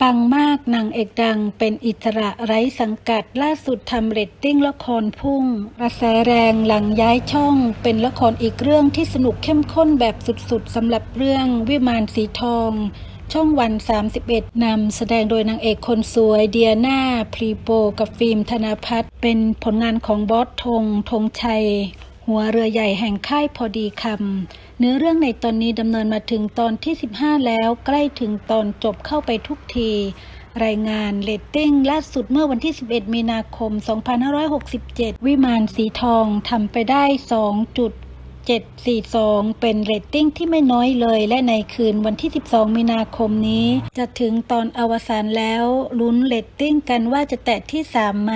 ปังมากนางเอกดังเป็นอิสระไร้สังกัดล่าสุดทำเรตติ้งละครพุ่งกระแสแรงหลังย้ายช่อง เป็นละครอีกเรื่องที่สนุกเข้มข้นแบบสุดๆสำหรับเรื่องวิมานสีทอง ช่องวัน 31 นำแสดงโดยนางเอกคนสวยเดียนาพรีโป กับฟิล์มธนาพัฒน์เป็นผลงานของบอสธงธงชัย หัวเรือใหญ่แห่งค่ายพอดีคำเนื้อเรื่องในตอนนี้ดำเนินมาถึงตอนที่ 15 แล้วใกล้ถึงตอนจบเข้าไปทุกที รายงานเรตติ้งล่าสุดเมื่อวันที่ 11 มีนาคม 2567 วิมานสีทองทำไปได้ 2.742 เป็นเรตติ้งที่ไม่น้อยเลย และในคืนวันที่ 12 มีนาคมนี้ จะถึงตอนอวสานแล้วลุ้นเรตติ้งกันว่าจะแตะที่ 3 ไหม